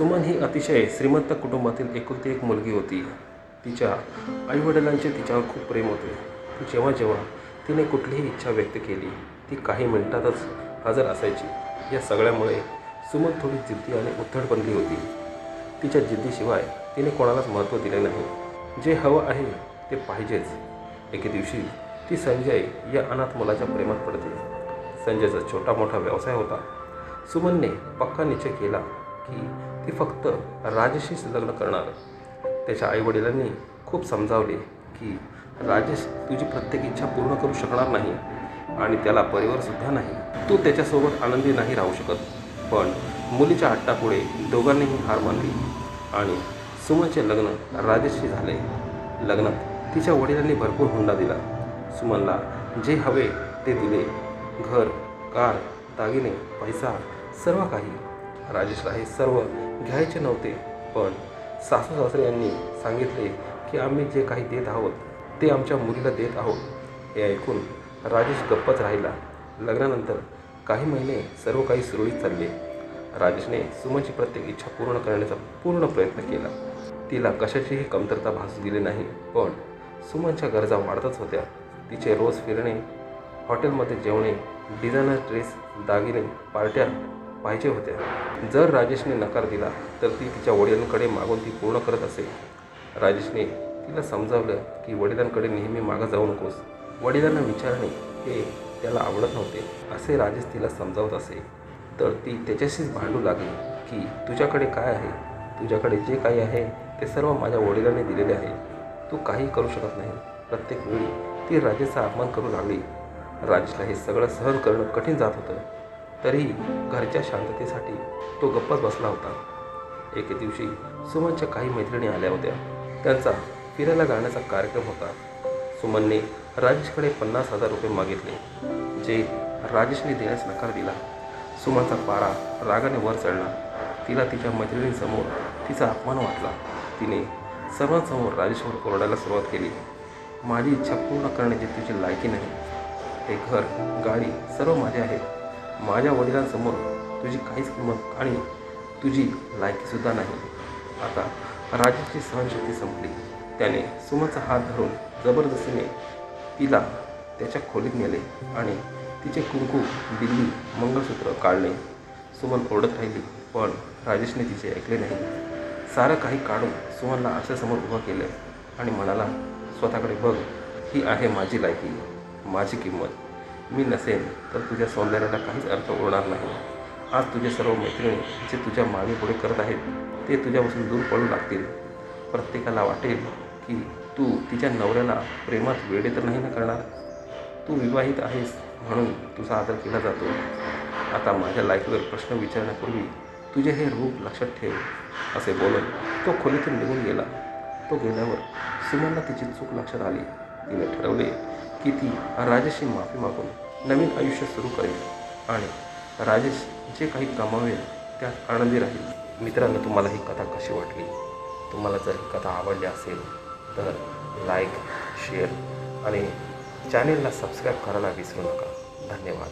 सुमन ही अतिशय श्रीमंत कुटुंबातील एकुलती एक मुलगी होती. तिच्या आईवडिलांचे तिच्यावर खूप प्रेम होते. जेव्हा जेव्हा तिने कुठलीही इच्छा व्यक्त केली ती काही मिनिटातच हजर असायची. या सगळ्यामुळे सुमन थोडी जिद्दी आणि उद्धट बनली होती. तिच्या जिद्दीशिवाय तिने कोणालाच महत्त्व दिले नाही. जे हवं आहे ते पाहिजेच. एके दिवशी ती संजय या अनाथ मुलाच्या प्रेमात पडते. संजयचा छोटा मोठा व्यवसाय होता. सुमनने पक्का निश्चय केला की ती फक्त राजेशीच लग्न करणार. त्याच्या आईवडिलांनी खूप समजावले की राजेश तुझी प्रत्येक इच्छा पूर्ण करू शकणार नाही आणि त्याला परिवारसुद्धा नाही. तू त्याच्यासोबत आनंदी नाही राहू शकत. पण मुलीच्या हट्टापुढे दोघांनीही हार मानली आणि सुमनचे लग्न राजेशशी झाले. लग्नात तिच्या वडिलांनी भरपूर हुंडा दिला. सुमनला जे हवे ते दिले. घर कार दागिने पैसा सर्व काही. राजेशला हे सर्व घ्यायचे नव्हते. पण सासू सासरे यांनी सांगितले की आम्ही जे काही देत आहोत ते आमच्या मुलीला देत आहोत. हे ऐकून राजेश गप्पच राहिला. लग्नानंतर काही महिने सर्व काही सुरळीत चालले. राजेशने सुमनची प्रत्येक इच्छा पूर्ण करण्याचा पूर्ण प्रयत्न केला. तिला कशाचीही कमतरता भासू दिली नाही पण सुमनच्या गरजा वाढतच होत्या. तिचे रोज फिरणे हॉटेलमध्ये जेवणे डिझायनर ड्रेस दागिने पार्ट्या पाहिजे होत्या जर राजेशने नकार दिला तर ती तिच्या वडिलांकडे मागून ती पूर्ण करत असे. राजेशने तिला समजावलं की वडिलांकडे नेहमी मागं जाऊ नकोस. वडिलांना विचारणे हे त्याला आवडत नव्हते असे राजेश तिला समजावत असे. तर ती त्याच्याशीच भांडू लागली की तुझ्याकडे काय आहे? तुझ्याकडे जे काही आहे ते सर्व माझ्या वडिलांनी दिलेले आहे. तू काही करू शकत नाही. प्रत्येक वेळी ती राजेशचा अपमान करू लागली. राजेशला हे सगळं सहन करणं कठीण जात होतं. तरीही घरच्या शांततेसाठी तो गप्पच बसला होता. एके दिवशी सुमनच्या काही मैत्रिणी आल्या होत्या. त्यांचा फिरायला जाण्याचा कार्यक्रम होता. सुमनने राजेशकडे पन्नास हजार रुपये मागितले. जे राजेशने देण्यास नकार दिला. सुमनचा पारा रागाने वर चढला. तिला तिच्या मैत्रिणींसमोर तिचा अपमान वाटला. तिने सर्वांसमोर राजेशवर ओरडायला सुरुवात केली. माझी इच्छा पूर्ण करण्याची तुझी लायकी नाही. हे घर गाडी सर्व माझे आहेत. माझ्या वडिलांसमोर तुझी काहीच किंमत आणि तुझी लायकीसुद्धा नाही. आता राजेशची सहनशक्ती संपली. त्याने सुमनचा हात धरून जबरदस्तीने तिला त्याच्या खोलीत नेले आणि तिचे कुंकू बिल्ली मंगळसूत्र काढले. सुमन ओरडत राहिली पण राजेशने तिचे ऐकले नाही. सारं काही काढून सुमनला आरशासमोर उभं केलं आणि म्हणाला स्वतःकडे बघ ही आहे माझी लायकी माझी किंमत. मी नसेन तर तुझ्या सौंदर्याला काहीच अर्थ उरणार नाही. आज तुझे सर्व मैत्रिणी जे तुझ्या मागे पुढे करत आहेत ते तुझ्यापासून दूर पडू लागतील. प्रत्येकाला वाटेल की तू तिच्या नवऱ्याला प्रेमात वेडे तर नाही ना करणार? तू विवाहित आहेस म्हणून तुझा आदर केला जातो. आता माझ्या लाईफवर प्रश्न विचारण्यापूर्वी तुझे हे रूप लक्षात ठेव असे बोलून तो खोलीतून निघून गेला. तो गेल्यावर सुमनला तिची चूक लक्षात आली. तिने ठरवले की ती राजेशची माफी मागून नवीन आयुष्य सुरू करेल आणि राजेश जे काही कमावेल त्यात आनंदी राहील. मित्रांनो तुम्हाला ही कथा कशी वाटली? तुम्हाला जर ही कथा आवडली असेल तर लाईक शेअर आणि चॅनेलला सबस्क्राईब करायला विसरू नका. धन्यवाद.